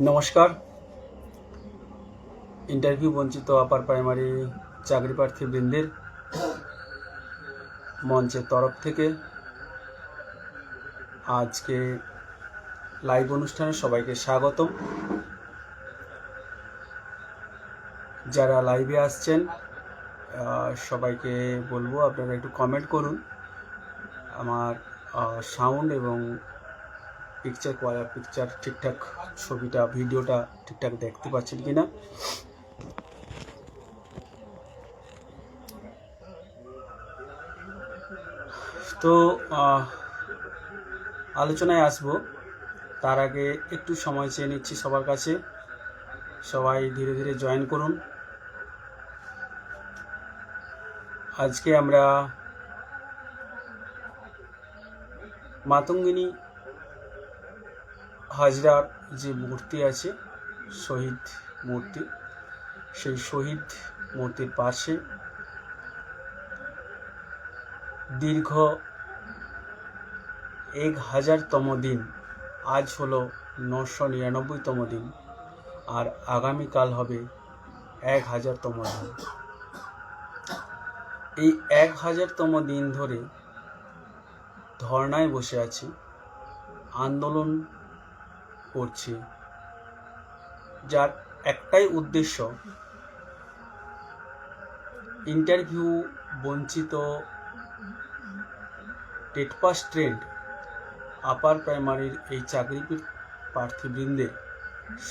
নমস্কার। ইন্টারভিউ বঞ্চিত upper primary চাকরি প্রার্থী বৃন্দের মঞ্চের তরফ থেকে আজকে লাইভ অনুষ্ঠানে সবাইকে স্বাগতম। যারা লাইভে আসছেন সবাইকে বলব আপনারা একটু কমেন্ট করুন। আমার সাউন্ড এবং পিকচার পিকচার ঠিকঠাক ছবিটা ভিডিওটা ঠিকঠাক দেখতে পাচ্ছেন কিনা? তো আলোচনায় আসব। তার আগে একটু সময় চেয়ে নিচ্ছি সবার কাছে। সবাই ধীরে ধীরে জয়েন করুন। আজকে আমরা মাতঙ্গিনী হাজরার যে মূর্তি আছে, শহীদ মূর্তি, সেই শহীদ মূর্তির পাশে দীর্ঘ এক হাজারতম দিন, আজ হলো নশো নিরানব্বইতম দিন, আর আগামীকাল হবে এক হাজারতম দিন। এই এক হাজারতম দিন ধরে ধর্নায় বসে আছি, আন্দোলন করছি। যার একটাই উদ্দেশ্য ইন্টারভিউ বঞ্চিত টেট পাস ট্রেন্ড আপার প্রাইমারির এই চাকরি প্রার্থীবৃন্দের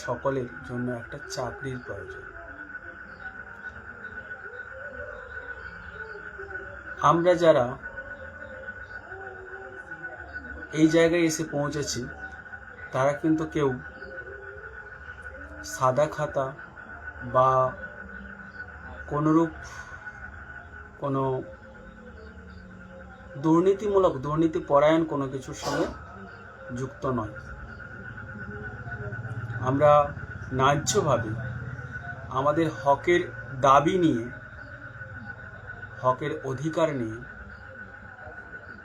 সকলের জন্য একটা চাকরির প্রয়োজন। আমরা যারা এই জায়গায় এসে পৌঁছেছি তারা কিন্তু কেউ সাদা খাতা বা কোনোরূপ কোনো দুর্নীতিমূলক দুর্নীতি পরায়ণ কোনো কিছুর সঙ্গে যুক্ত নয়। আমরা ন্যায্যভাবে আমাদের হকের দাবি নিয়ে, হকের অধিকার নিয়ে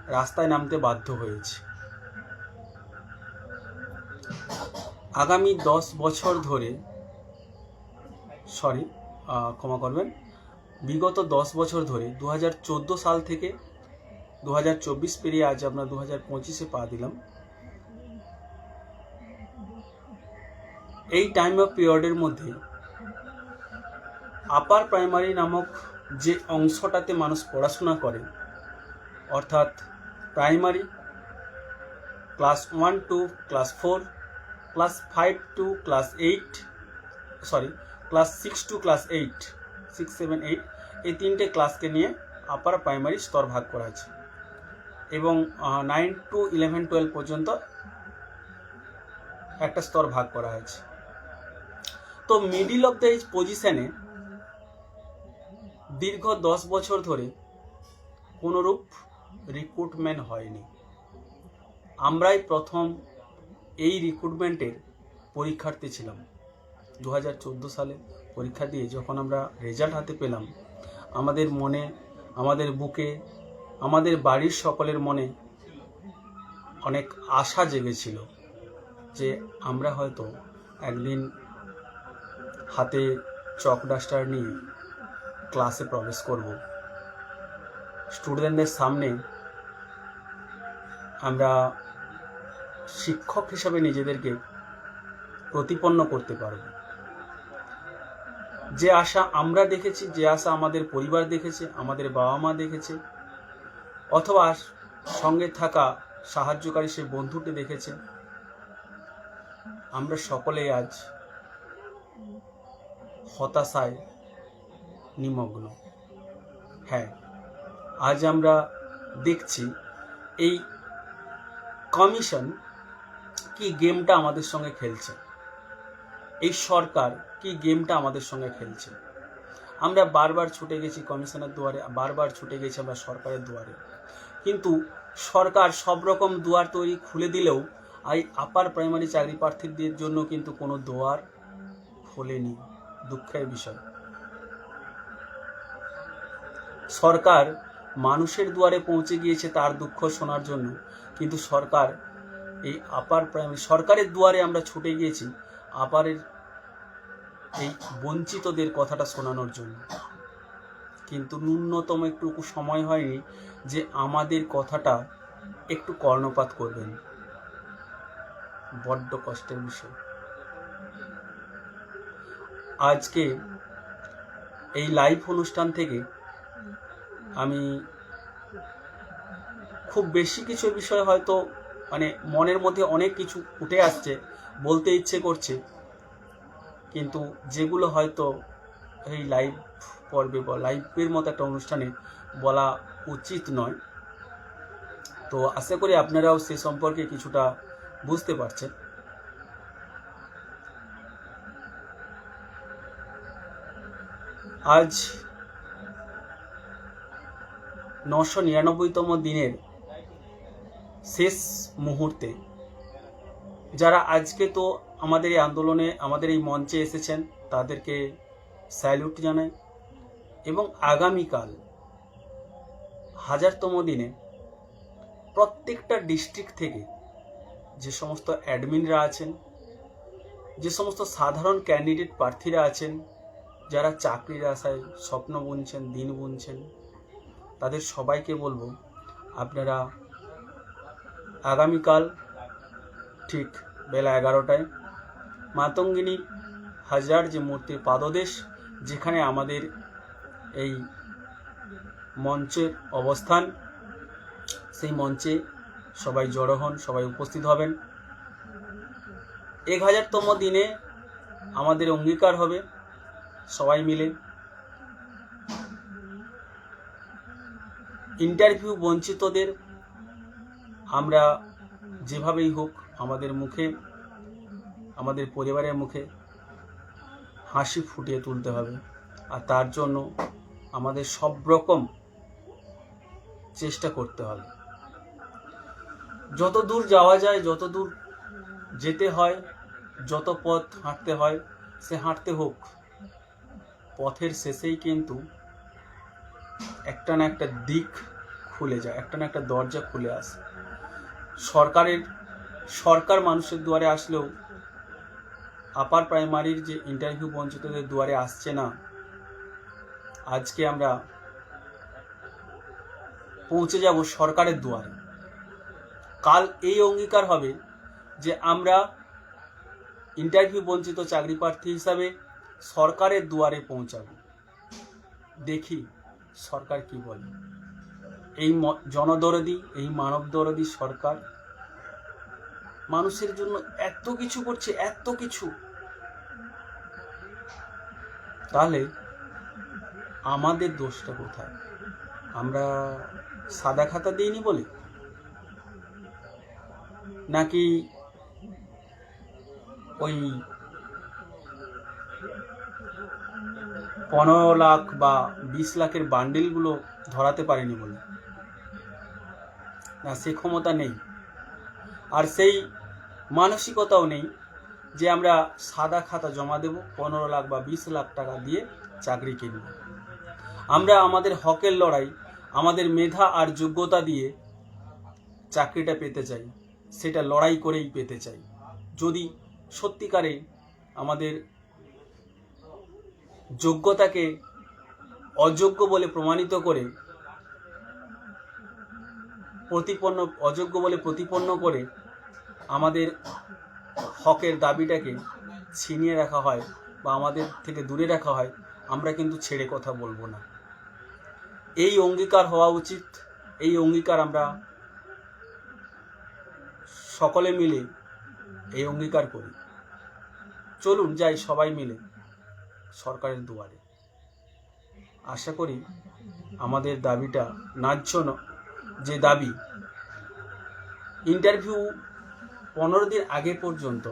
রাস্তায় নামতে বাধ্য হয়েছি। আগামী দশ বছর ধরে সরি ক্ষমা করবেন, বিগত দশ বছর ধরে দু হাজার চোদ্দ সাল থেকে দু হাজার চব্বিশ পেরিয়ে আজ আমরা দু হাজার পঁচিশে পা দিলাম। এই টাইম অফ পিরিয়ডের মধ্যে আপার প্রাইমারি নামক যে অংশটাতে মানুষ পড়াশোনা করে, অর্থাৎ primary class one to class four class five to class eight sorry class six to class eight, six, seven, eight, এই তিনটে ক্লাসকে নিয়ে আপার প্রাইমারি স্তর ভাগ করা আছে। এবং নাইন টু ইলেভেন টুয়েলভ পর্যন্ত একটা স্তর ভাগ করা হয়েছে তো মিডিল অফ দ্য এজ পজিশনে দীর্ঘ দশ বছর ধরে কোনোরূপ রিক্রুটমেন্ট হয়নি। আমরাই প্রথম এই রিক্রুটমেন্টের পরীক্ষার্থী ছিলাম। দু হাজার চোদ্দ সালে পরীক্ষা দিয়ে যখন আমরা রেজাল্ট হাতে পেলাম, আমাদের মনে, আমাদের বুকে, আমাদের বাড়ির সকলের মনে অনেক আশা জেগেছিল যে আমরা হয়তো একদিন হাতে চক ডাস্টার নিয়ে ক্লাসে প্রবেশ করব। স্টুডেন্টদের সামনে আমরা শিক্ষক হিসাবে নিজেদেরকে প্রতিপন্ন করতে পারব। যে আশা আমরা দেখেছি, যে আশা আমাদের পরিবার দেখেছে, আমাদের বাবা মা দেখেছে, অথবা সঙ্গে থাকা সাহায্যকারী সেই বন্ধুটি দেখেছে, আমরা সকলেই আজ হতাশায় নিমগ্ন। হ্যাঁ আজ আমরা দেখছি এই কমিশন কি গেমটা আমাদের সঙ্গে খেলছে? এই সরকার কি গেমটা আমাদের সঙ্গে খেলছে? আমরা বারবার ছুটে গেছি কমিশনের দুয়ারে, বারবার ছুটে গেছি আমরা সরকারের দুয়ারে। কিন্তু সরকার সব রকম দুয়ার তৈরি খুলে দিলেও এই আপার প্রাইমারি চাকরি প্রার্থীদের জন্য কিন্তু কোনো দুয়ার খোলেনি। দুঃখের বিষয়। সরকার মানুষের দুয়ারে পৌঁছে গিয়েছে তার দুঃখ শোনার জন্য, কিন্তু সরকার এই আপার প্রাইমারি সরকারের দুয়ারে আমরা ছুটে গিয়েছি আপারের এই বঞ্চিতদের কথাটা শোনানোর জন্য। কিন্তু ন্যূনতম একটু সময় হয়নি যে আমাদের কথাটা একটু কর্ণপাত করবেন। বড্ড কষ্টের বিষয়। আজকে এই লাইভ অনুষ্ঠান থেকে আমি খুব বেশি কিছু বিষয় হয়তো মানে মনের মধ্যে অনেক কিছু উঠে আসছে, বলতে ইচ্ছে করছে। কিন্তু যেগুলো হয়তো এই লাইভ পর্বে বা লাইভের মতো একটা অনুষ্ঠানে বলা উচিত নয়। তো আশা করি আপনারাও সে সম্পর্কে কিছুটা বুঝতে পারছেন। আজ নশো নিরানব্বইতম দিনের শেষ মুহূর্তে। যারা আজকে তো আমাদের এই আন্দোলনে, আমাদের এই মঞ্চে এসেছেন, তাদেরকে স্যালুট জানাই। এবং আগামীকাল, হাজারতম দিনে, প্রত্যেকটা ডিস্ট্রিক্ট থেকে যে সমস্ত অ্যাডমিনরা আছেন, যে সমস্ত সাধারণ ক্যান্ডিডেট প্রার্থীরা আছেন, যারা চাকরির আশায় স্বপ্ন বুনছেন, দিন বুনছেন, তাদের সবাইকে বলব, আপনারা আগামীকাল ঠিক বেলা এগারোটায় মাতঙ্গিনী হাজার যে মূর্তির পাদদেশ, যেখানে আমাদের এই মঞ্চের অবস্থান, সেই মঞ্চে সবাই জড়ো হন, সবাই উপস্থিত হবেন। এক হাজারতম দিনে আমাদের অঙ্গীকার হবে সবাই মিলে। ইন্টারভিউ বঞ্চিতদের আমরা যেভাবেই হোক আমাদের মুখে, আমাদের পরিবারের মুখে হাসি ফুটিয়ে তুলতে হবে। আর তার জন্য আমাদের সব রকম চেষ্টা করতে হবে। যত দূর যাওয়া যায়, যত দূর যেতে হয়, যত পথ হাঁটতে হয়, সে হাঁটতে হোক, পথের শেষেই কিন্তু একটা না একটা দিক খুলে যায়, একটা না একটা দরজা খুলে আসে। সরকারের, সরকার মানুষের দুয়ারে আসলেও আপার প্রাইমারির যে ইন্টারভিউ বঞ্চিতদের দুয়ারে আসছে না, আজকে আমরা পৌঁছে যাব সরকারের দুয়ারে। কাল এই অঙ্গীকার হবে যে আমরা ইন্টারভিউ বঞ্চিত চাকরি প্রার্থী হিসাবে সরকারের দুয়ারে পৌঁছাবো। দেখি সরকার কি বলে। এই জনদরদি, এই মানবদরদি সরকার মানুষের জন্য এত কিছু করছে, এত কিছু। তাহলে আমাদের দোষটা কোথায়? আমরা সাদা খাতা দিইনি বলে? নাকি ওই পনেরো লাখ বা বিশ লাখের বান্ডিলগুলো ধরাতে পারেনি বলে? না, সে ক্ষমতা নেই। আর সেই মানসিকতাও নেই যে আমরা সাদা খাতা জমা দেব, পনেরো লাখ বা বিশ লাখ টাকা দিয়ে চাকরি কিনব। আমরা আমাদের হকের লড়াই, আমাদের মেধা আর যোগ্যতা দিয়ে চাকরিটা পেতে চাই, সেটা লড়াই করেই পেতে চাই। যদি সত্যিকারে আমাদের যোগ্যতাকে অযোগ্য বলে প্রমাণিত করে প্রতিপন্ন, অযোগ্য বলে প্রতিপন্ন করে আমাদের হকের দাবিটাকে ছিনিয়ে রাখা হয় বা আমাদের থেকে দূরে রাখা হয়, আমরা কিন্তু ছেড়ে কথা বলব না। এই অঙ্গীকার হওয়া উচিত। এই অঙ্গীকার আমরা সকলে মিলে এই অঙ্গীকার করি। চলুন, যাই সবাই মিলে সরকারের দুয়ারে। আশা করি আমাদের দাবিটা ন্যায্য যে দাবি ইন্টারভিউ পনেরো দিন আগে পর্যন্ত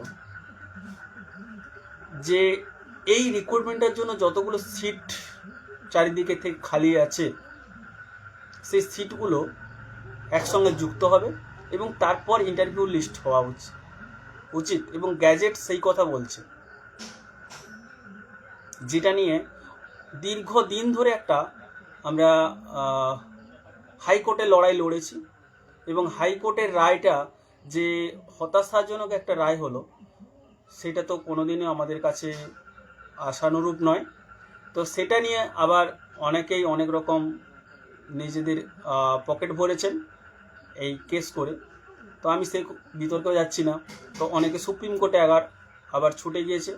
যে এই রিক্রুটমেন্টের জন্য যতগুলো সিট চারিদিকে থেকে খালি আছে, সেই সিটগুলো একসঙ্গে যুক্ত হবে এবং তারপর ইন্টারভিউ লিস্ট হওয়া উচিত উচিত এবং গ্যাজেট সেই কথা বলছে। যেটা নিয়ে দীর্ঘদিন ধরে একটা আমরা হাইকোর্টে লড়াই লড়েছি এবং হাইকোর্টের রায়টা যে হতাশাজনক একটা রায় হলো, সেটা তো কোনোদিনও আমাদের কাছে আশানুরূপ নয়। তো সেটা নিয়ে আবার অনেকেই অনেক রকম নিজেদের পকেট ভরেছেন এই কেস করে। তো আমি সে বিতর্কেও যাচ্ছি না। তো অনেকে সুপ্রিম কোর্টে আবার আবার ছুটে গিয়েছে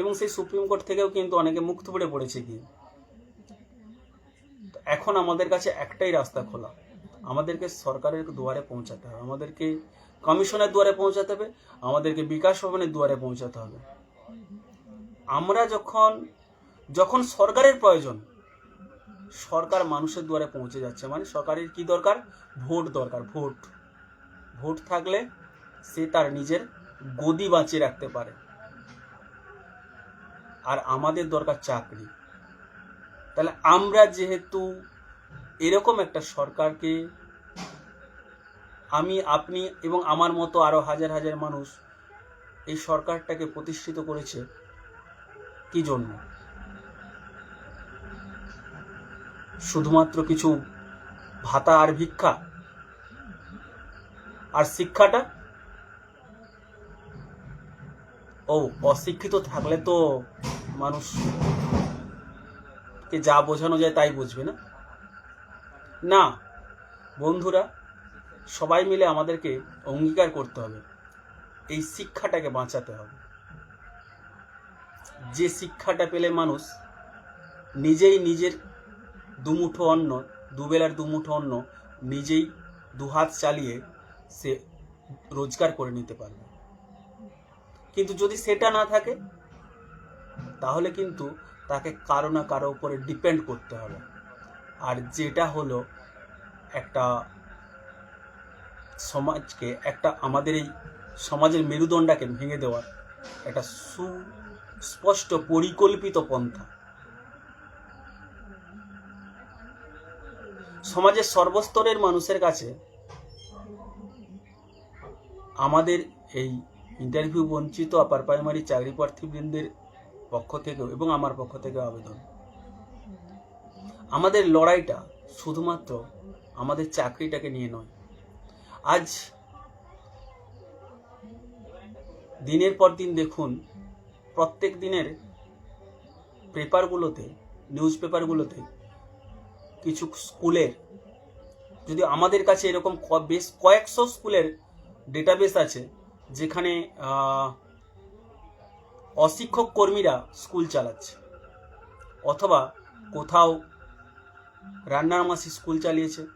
এবং সেই সুপ্রিম কোর্ট থেকেও কিন্তু অনেকে মুক্ত পড়ে পড়েছে গিয়ে। এখন আমাদের কাছে একটাই রাস্তা খোলা। আমাদেরকে সরকারের দুয়ারে পৌঁছাতে হবে। আমাদেরকে কমিশনের দুয়ারে পৌঁছাতে হবে। আমাদেরকে বিকাশ ভবনের দুয়ারে পৌঁছাতে হবে। আমরা যখন যখন সরকারের প্রয়োজন, সরকার মানুষের দুয়ারে পৌঁছে যাচ্ছে। মানে সরকারের কি দরকার? ভোট দরকার, ভোট। ভোট থাকলে সে তার নিজের গদি বাঁচিয়ে রাখতে পারে। আর আমাদের দরকার চাকরি। তাহলে আমরা যেহেতু এরকম একটা সরকারকে, আমি, আপনি এবং আমার মতো আরও হাজার হাজার মানুষ এই সরকারটাকে প্রতিষ্ঠিত করেছে কি জন্য? শুধুমাত্র কিছু ভাতা আর ভিক্ষা? আর শিক্ষাটা? ও, অশিক্ষিত থাকলে তো মানুষ কে যা বোঝানো যায় তাই বুঝবে না? না, বন্ধুরা, সবাই মিলে আমাদেরকে অঙ্গীকার করতে হবে। এই শিক্ষাটাকে বাঁচাতে হবে। যে শিক্ষাটা পেলে মানুষ নিজেই নিজের দুমুঠো অন্ন, দুবেলার দুমুঠো অন্ন নিজেই দুহাত চালিয়ে সে রোজগার করে নিতে পারবে। কিন্তু যদি সেটা না থাকে, তাহলে কিন্তু তাকে কারও না কারও উপরে ডিপেন্ড করতে হবে। আর যেটা হলো একটা সমাজকে, একটা আমাদের এই সমাজের মেরুদণ্ডটাকে ভেঙে দেওয়ার একটা সুস্পষ্ট পরিকল্পিত পন্থা। সমাজের সর্বস্তরের মানুষের কাছে আমাদের এই ইন্টারভিউ বঞ্চিত আপার প্রাইমারি চাকরি প্রার্থীবৃন্দের পক্ষ থেকেও এবং আমার পক্ষ থেকে আবেদন। আমাদের লড়াইটা শুধুমাত্র আমাদের চাকরিটাকে নিয়ে নয়। আজ দিনের পর দিন দেখুন, প্রত্যেক দিনের পেপারগুলোতে, নিউজ পেপারগুলোতে কিছু স্কুলের, যদি আমাদের কাছে এরকম বেশ কয়েকশো স্কুলের ডেটাবেস আছে, যেখানে অশিক্ষক কর্মীরা স্কুল চালাচ্ছে। অথবা কোথাও রান্নার মাসি স্কুল চালিয়েছে,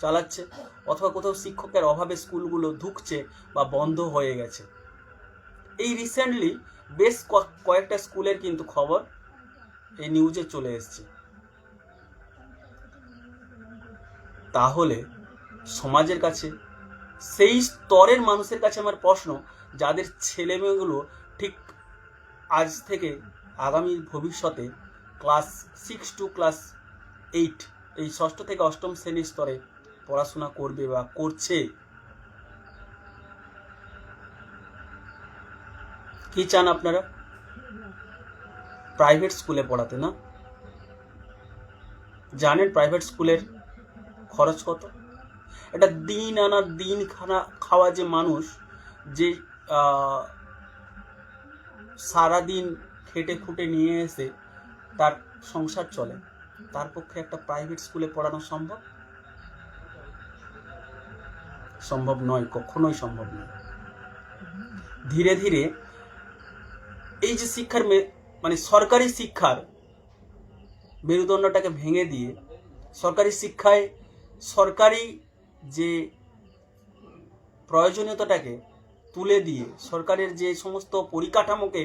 চালাচ্ছে, অথবা কোথাও শিক্ষকের অভাবে স্কুলগুলো ধুকছে বা বন্ধ হয়ে গেছে। এই রিসেন্টলি বেশ কয়েকটা স্কুলের কিন্তু খবর এই নিউজে চলে এসছে। তাহলে সমাজের কাছে, সেই স্তরের মানুষের কাছে আমার প্রশ্ন, যাদের ছেলেমেয়েগুলো ঠিক আজ থেকে আগামী ভবিষ্যতে class six to class eight, এই ষষ্ঠ থেকে অষ্টম শ্রেণির স্তরে পড়াশোনা করবে বা করছে। কি চান আপনারা? প্রাইভেট স্কুলে পড়াতে, না? জানেন প্রাইভেট স্কুলের খরচ কত? এটা দিন আনা দিন খানা খাওয়া যে মানুষ যে সারাদিন খেটে খুঁটে নিয়ে এসে তার সংসার চলে। তার পক্ষে একটা প্রাইভেট স্কুলে পড়ানো সম্ভব? সম্ভব নয়, কখনোই সম্ভব নয়। ধীরে ধীরে এই যে শিক্ষার মানে সরকারি শিক্ষার মেরুদণ্ডটাকে ভেঙে দিয়ে সরকারি শিক্ষায় সরকারি যে প্রয়োজনীয়তাটাকে তুলে দিয়ে, সরকারের যে সমস্ত পরিকাঠামোকে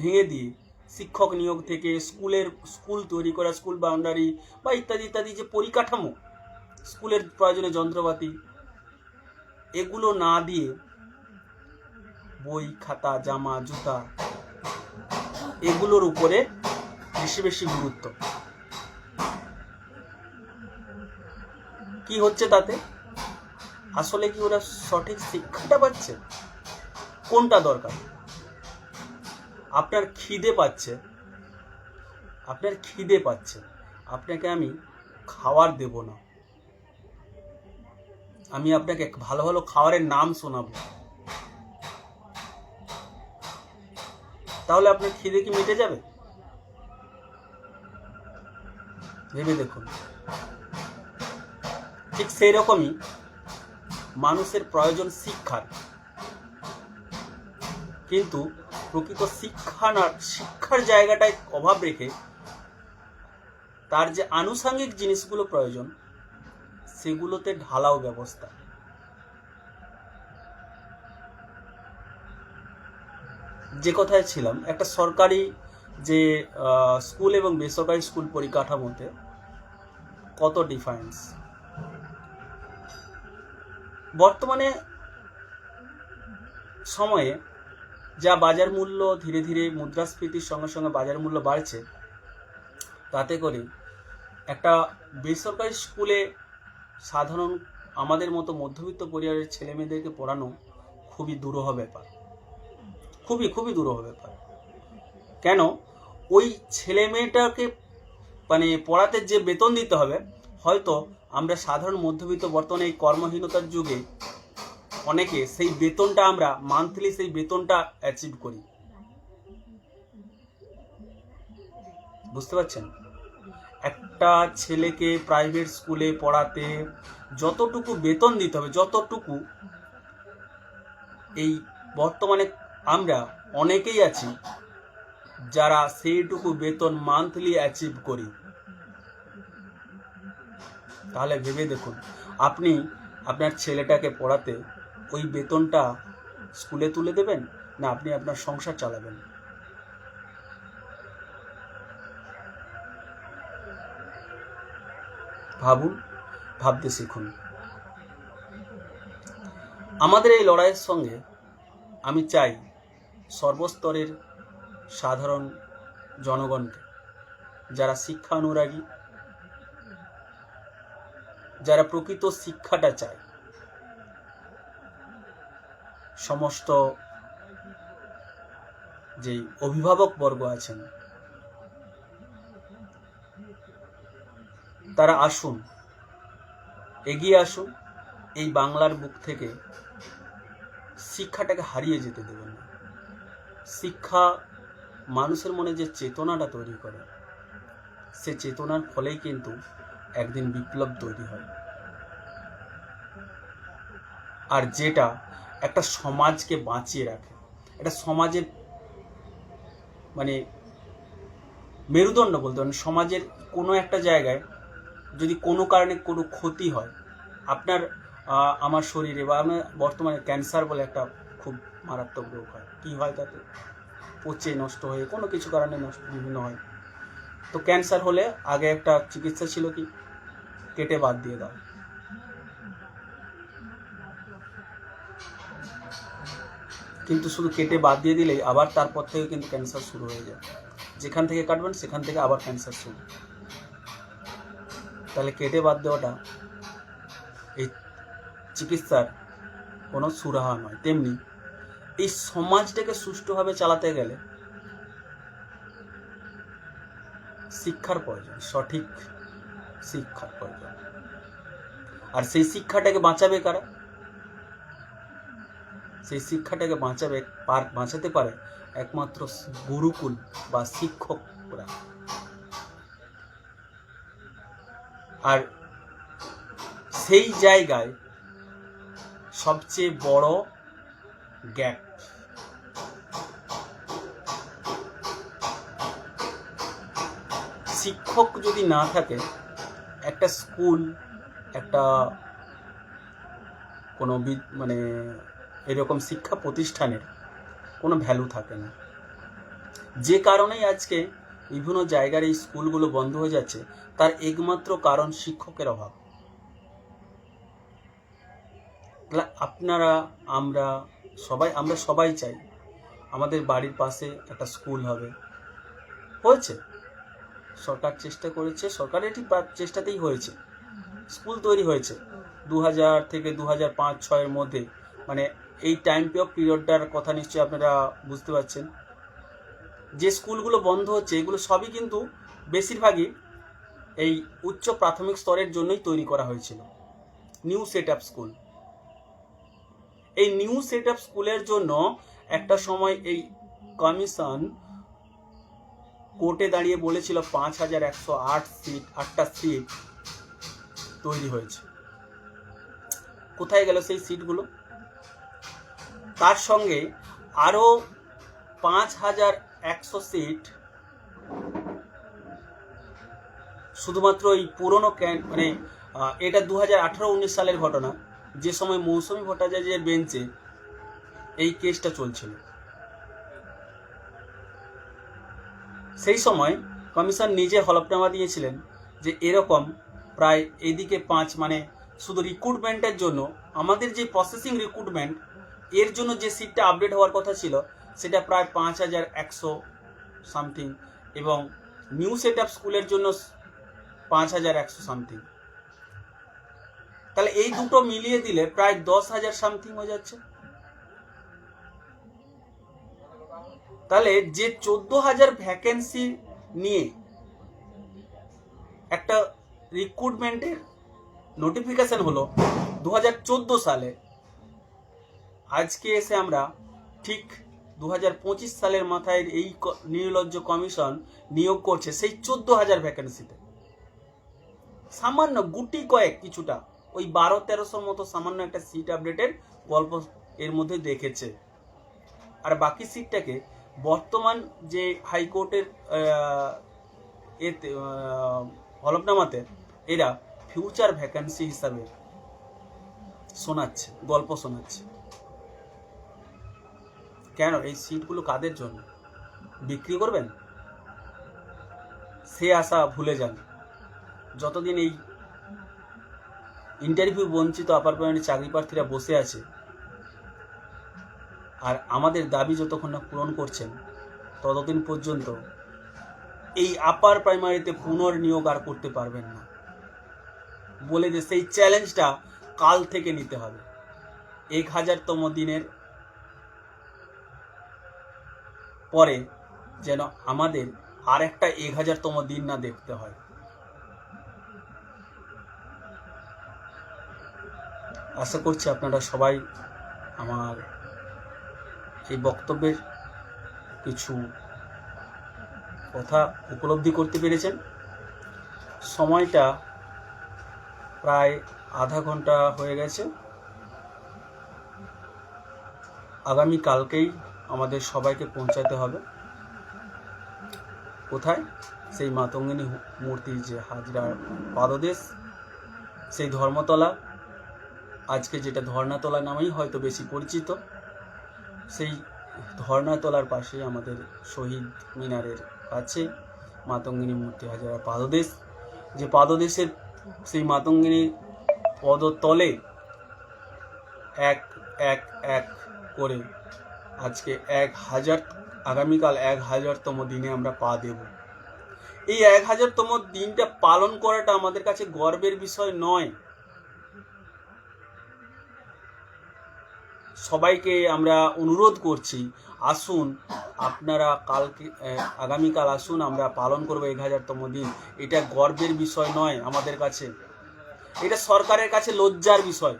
ভেঙে দিয়ে শিক্ষক নিয়োগ থেকে স্কুলের, স্কুল তৈরি করা, স্কুল বাউন্ডারি বা ইত্যাদি ইত্যাদি যে পরিকাঠামো, স্কুলের প্রয়োজনীয় যন্ত্রপাতি, এগুলো না দিয়ে বই, খাতা, জামা, জুতা, এগুলোর উপরে বেশি বেশি গুরুত্ব। কি হচ্ছে তাতে? আসলে কি ওরা সঠিক শিক্ষাটা পাচ্ছে? কোনটা দরকার? আপনার খিদে পাচ্ছে। আপনার খিদে পাচ্ছে। আপনাকে আমি খাবার দেব না। আমি আপনাকে ভালো ভালো খাবারের নাম শোনাবো। তাহলে আপনার খিদে কি মিটে যাবে? ভেবে দেখুন। ঠিক সেই রকমই মানুষের প্রয়োজন শিক্ষার। কিন্তু প্রকৃত শিক্ষা না শিক্ষার জায়গাটায় অভাব রেখে তার যে আনুষঙ্গিক জিনিসগুলো প্রয়োজন, সেগুলোতে ঢালাও ব্যবস্থা। যে কথায় ছিলাম, একটা সরকারি যে স্কুল এবং বেসরকারি স্কুল পরিকাঠামোতে কত ডিফারেন্স? বর্তমানে সময়ে যা বাজার মূল্য ধীরে ধীরে মুদ্রাস্ফীতির সঙ্গে সঙ্গে বাজার মূল্য বাড়ছে, তাতে করে একটা বেসরকারি স্কুলে সাধারণ আমাদের মতো মধ্যবিত্ত পরিবারের ছেলে মেয়েদেরকে পড়ানো খুবই দুরূহ ব্যাপার। খুবই খুবই দুরূহ ব্যাপার। কেন? ওই ছেলে মেয়েটাকে মানে পড়াতে যে বেতন দিতে হবে, হয়তো আমরা সাধারণ মধ্যবিত্ত বর্তমানে এই কর্মহীনতার যুগে অনেকে সেই বেতনটা আমরা মান্থলি সেই বেতনটা অ্যাচিভ করি। বুঝতে পারছেন? একটা ছেলেকে প্রাইভেট স্কুলে পড়াতে যতটুকু বেতন দিতে হবে, যতটুকু, এই বর্তমানে আমরা অনেকেই আছি যারা সেইটুকু বেতন মান্থলি অ্যাচিভ করি। তাহলে ভেবে দেখুন, আপনি আপনার ছেলেটাকে পড়াতে ওই বেতনটা স্কুলে তুলে দেবেন না আপনি আপনার সংসার চালাবেন? ভাবুন, ভাবতে শিখুন। আমাদের এই লড়াইয়ের সঙ্গে আমি চাই সর্বস্তরের সাধারণ জনগণকে, যারা শিক্ষা অনুরাগী, যারা প্রকৃত শিক্ষাটা চায়। সমস্ত যেই অভিভাবক বর্গ আছেন, তারা আসুন, এগিয়ে আসুন, এই বাংলার বুক থেকে শিক্ষাটাকে হারিয়ে যেতে দেবেন না। শিক্ষা মানুষের মনে যে চেতনাটা তৈরি করে, সে চেতনার ফলেই কিন্তু একদিন বিপ্লব তৈরি হয়। আর যেটা একটা সমাজকে বাঁচিয়ে রাখে। একটা সমাজের মানে মেরুদণ্ড বলতে পারেন, সমাজের কোনো একটা জায়গায় যদি কোনো কারণে কোনো ক্ষতি হয়, আপনার আমার শরীরে বা আমার বর্তমানে ক্যান্সার বলে একটা খুব মারাত্মক রোগ হয়। কী হয় তাতে? পচে, নষ্ট হয়ে, কোনো কিছু কারণে নষ্ট, বিভিন্ন হয়। তো ক্যান্সার হলে আগে একটা চিকিৎসা ছিল কি? কেটে বাদ দিয়ে দাও কিন্তু শুধু কেটে বাদ দিয়ে দিলেই আবার তারপর থেকে কিন্তু ক্যান্সার শুরু হয়ে যায়। যেখান থেকে কাটবেন, সেখান থেকে আবার ক্যান্সার শুরু। তাহলে কেটে বাদ দেওয়াটা এই চিকিৎসার কোনো সুরাহা নয়। তেমনি এই সমাজটাকে সুষ্ঠুভাবে চালাতে গেলে শিক্ষার প্রয়োজন, সঠিক শিক্ষার প্রয়োজন। আর সেই শিক্ষাটাকে বাঁচাবে কারা? সেই শিক্ষাটাকে বাঁচাবে, পার, বাঁচাতে পারে একমাত্র গুরুকুল বা শিক্ষকরা আর সেই জায়গায় সবচেয়ে বড় গ্যাপ। শিক্ষক যদি না থাকে, একটা স্কুল, একটা কোনো মানে এরকম শিক্ষা প্রতিষ্ঠানের কোনো ভ্যালু থাকে না। যে কারণেই আজকে বিভিন্ন জায়গার এই স্কুলগুলো বন্ধ হয়ে যাচ্ছে তার একমাত্র কারণ শিক্ষকের অভাব। আপনারা আমরা সবাই আমরা সবাই চাই আমাদের বাড়ির পাশে একটা স্কুল হবে। হয়েছে। সরকার চেষ্টা করেছে সরকারের এটি চেষ্টাতেই হয়েছে। স্কুল তৈরি হয়েছে। দু হাজার থেকে দু হাজার পাঁচ ছয়ের মধ্যে মানে এই টাইম অফ পিরিয়ডটার কথা নিশ্চয়ই আপনারা বুঝতে পারছেন। যে স্কুলগুলো বন্ধ হচ্ছে, এগুলো সবই কিন্তু বেশিরভাগই এই উচ্চ প্রাথমিক স্তরের জন্যই তৈরি করা হয়েছিল। নিউ সেট আপ স্কুল এই নিউ সেট আপ স্কুলের জন্য একটা সময় এই কমিশন কোর্টে দাঁড়িয়ে বলেছিল, পাঁচ হাজার একশো আট সিট আটটা সিট তৈরি হয়েছে। কোথায় গেল সেই সিটগুলো তার সঙ্গে আরও পাঁচ হাজার একশো সিট শুধুমাত্র এই পুরনো ক্যান মানে এটা দু হাজার আঠারো উনিশ সালের ঘটনা। যে সময় মৌসুমী ভট্টাচার্যের বেঞ্চে এই কেসটা চলছিল। সেই সময় কমিশন নিজে হলফনামা দিয়েছিলেন যে এরকম প্রায় এদিকে পাঁচ মানে শুধু রিক্রুটমেন্টের জন্য, আমাদের যে প্রসেসিং রিক্রুটমেন্ট এর জন্য যে সিটটা আপডেট হওয়ার কথা ছিল, সেটা প্রায় পাঁচ হাজার একশো সামথিং এবং নিউ সেট আপ স্কুলের জন্য পাঁচ হাজার একশো সামথিং তাহলে এই দুটো মিলিয়ে দিলে প্রায় দশ হাজার সামথিং হয়ে যাচ্ছে। তাহলে যে চোদ্দ হাজার ভ্যাকেন্সি নিয়ে একটা রিক্রুটমেন্টের নোটিফিকেশন হলো দু হাজার চোদ্দ সালে আজকে এসে আমরা ঠিক দু হাজার পঁচিশ সালের মাথায় এই নির্লজ্জ কমিশন নিয়োগ করছে সেই চোদ্দ হাজার ভ্যাকেন্সিতে সামান্য গুটি কয়েক কিছুটা, ওই বারো তেরোশোর মতো সামান্য একটা সিট আপডেটের গল্প এর মধ্যে দেখেছে। আর বাকি সিটটাকে বর্তমান যে হাইকোর্টের এতে হলফনামাতে এরা ফিউচার ভ্যাকান্সি হিসাবে শোনাচ্ছে, গল্প শোনাচ্ছে। কেন এই সিটগুলো কাদের জন্য? বিক্রি করবেন? সে আশা ভুলে যান। যতদিন এই ইন্টারভিউ বঞ্চিত আপার প্রাইমারি চাকরি প্রার্থীরা বসে আছে, আর আমাদের দাবি যতক্ষণ না পূরণ করছেন, ততদিন পর্যন্ত এই আপার প্রাইমারিতে পুনর্নিয়োগ আর করতে পারবেন না। বলে যে সেই চ্যালেঞ্জটা কাল থেকে নিতে হবে। এক হাজারতম দিনের পরে যেন আমাদের আর একটা এক হাজারতম দিন না দেখতে হয়। আশা করছি আপনারা সবাই আমার এই বক্তব্যের কিছু কথা উপলব্ধি করতে পেরেছেন। সময়টা প্রায় আধা ঘণ্টা হয়ে গেছে। আগামী কালকেই আমাদের সবাইকে পৌঁছাতে হবে। কোথায়? সেই মাতঙ্গিনী মূর্তির যে হাজরার পাদদেশ, সেই ধর্মতলা। আজকে যেটা ধর্নাতলা নামেই হয়তো বেশি পরিচিত। সেই ধর্নাতলার পাশে আমাদের শহীদ মিনারের কাছে মাতঙ্গিনী মূর্তি হাজারা পাদদেশ। যে পাদদেশের সেই মাতঙ্গিনী পদতলে এক এক এক করে আজকে এক হাজার, আগামীকাল এক হাজারতম দিনে আমরা পা দেব। এই এক হাজারতম দিনটা পালন করাটা আমাদের কাছে গর্বের বিষয় নয়। সবাইকে আমরা অনুরোধ করছি, আসুন, আপনারা কালকে আগামীকাল আসুন, আমরা পালন করব এক হাজারতম দিন। এটা গর্বের বিষয় নয় আমাদের কাছে। এটা সরকারের কাছে লজ্জার বিষয়।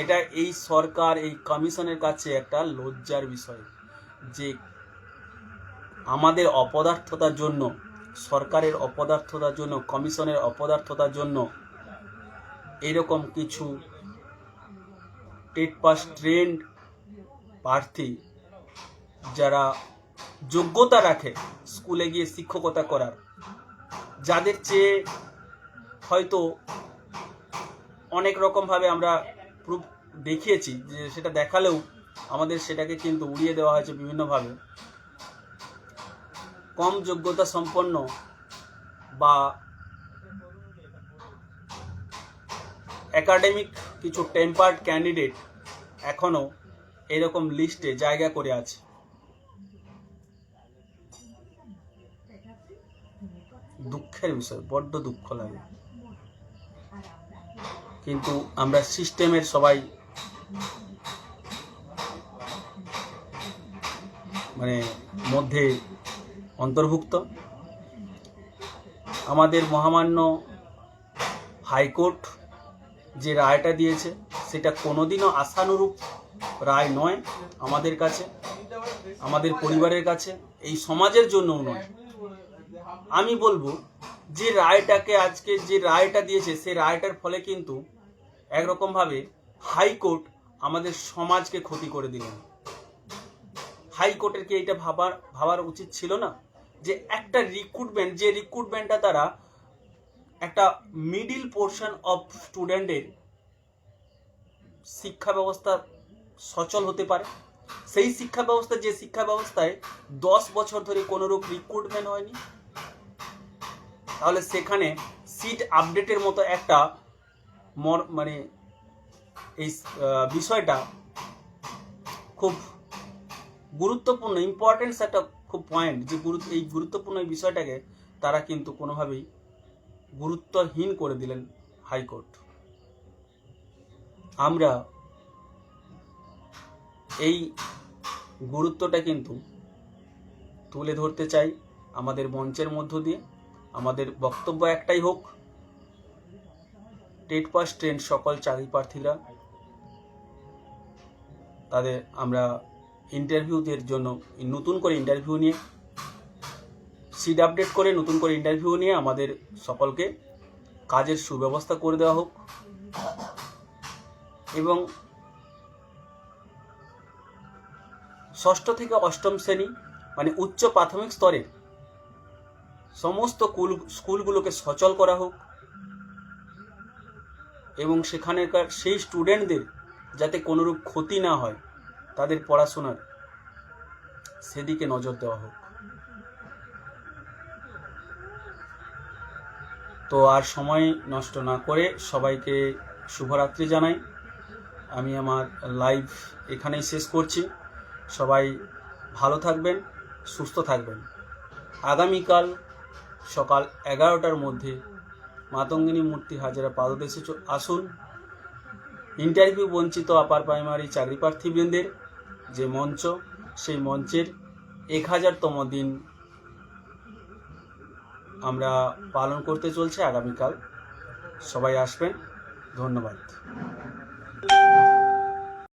এটা এই সরকার, এই কমিশনের কাছে একটা লজ্জার বিষয় যে আমাদের অপদার্থতার জন্য, সরকারের অপদার্থতার জন্য, কমিশনের অপদার্থতার জন্য এরকম কিছু টেট পাস ট্রেন্ড প্রার্থী যারা যোগ্যতা রাখে স্কুলে গিয়ে শিক্ষকতা করার, যাদের চেয়ে হয়তো অনেক রকমভাবে আমরা প্রুফ দেখিয়েছি যে সেটা দেখালেও আমাদের সেটাকে কিন্তু উড়িয়ে দেওয়া হয়েছে বিভিন্নভাবে। কম যোগ্যতা সম্পন্ন বা একাডেমিক কিছু টেম্পার্ড ক্যান্ডিডেট এখনও এরকম লিস্টে জায়গা করে আছে। দুঃখের বিষয়, বড্ড দুঃখ লাগে। কিন্তু আমরা সিস্টেমের সবাই মানে মধ্যে অন্তর্ভুক্ত। আমাদের মহামান্য হাইকোর্ট যে রায়টা দিয়েছে, সেটা কোনোদিনও আশানুরূপ রায় নয় আমাদের কাছে, আমাদের পরিবারের কাছে, এই সমাজের জন্যও নয়। আমি বলব যে রায়টাকে আজকে যে রায়টা দিয়েছে, সেই রায়টার ফলে কিন্তু একরকমভাবে হাইকোর্ট আমাদের সমাজকে ক্ষতি করে দিলেন হাইকোর্টের কি এটা ভাবার ভাবার উচিত ছিল না? যে একটা রিক্রুটমেন্ট যে রিক্রুটমেন্টটা তারা একটা মিডিল পোর্শন অফ স্টুডেন্টের শিক্ষা ব্যবস্থা সচল হতে পারে। সেই শিক্ষা ব্যবস্থা, যে শিক্ষা ব্যবস্থায় দশ বছর ধরে কোনো রূপ রিক্রুটমেন্ট হয়নি তাহলে সেখানে সিট আপডেটের মতো একটা মানে এই বিষয়টা খুব গুরুত্বপূর্ণ ইম্পর্টেন্স একটা খুব পয়েন্ট যে গুরুত্ব এই গুরুত্বপূর্ণ বিষয়টাকে তারা কিন্তু কোনোভাবেই গুরুত্বহীন করে দিলেন হাইকোর্ট। আমরা এই গুরুত্বটা কিন্তু তুলে ধরতে চাই আমাদের মঞ্চের মধ্য দিয়ে। আমাদের বক্তব্য একটাই হোক, টেট পাস ট্রেন সকল চাকরি প্রার্থীরা, তাদের আমরা ইন্টারভিউদের জন্য, নতুন করে ইন্টারভিউ নিয়ে, সিট আপডেট করে নতুন করে ইন্টারভিউ নিয়ে আমাদের সকলকে কাজের সুব্যবস্থা করে দেওয়া হোক। এবং ষষ্ঠ থেকে অষ্টম শ্রেণি মানে উচ্চ প্রাথমিক স্তরের সমস্ত কুল, স্কুলগুলোকে সচল করা হোক। এবং সেখানেকার সেই স্টুডেন্টদের যাতে কোনোরূপ ক্ষতি না হয়, তাদের পড়াশোনার সেদিকে নজর দেওয়া হোক। তো আর সময় নষ্ট না করে সবাইকে শুভরাত্রি জানাই। আমি আমার লাইভ এখানেই শেষ করছি। সবাই ভালো থাকবেন, সুস্থ থাকবেন। আগামীকাল সকাল এগারোটার মধ্যে মাতঙ্গিনী মূর্তি হাজারা পাদদেশে আসুন। ইন্টারভিউ বঞ্চিত আপার প্রাইমারি চাকরি প্রার্থীবৃন্দের যে মঞ্চ, সেই মঞ্চের এক হাজারতম দিন আমরা পালন করতে চলছে আগামীকাল। সবাই আসবেন। ধন্যবাদ।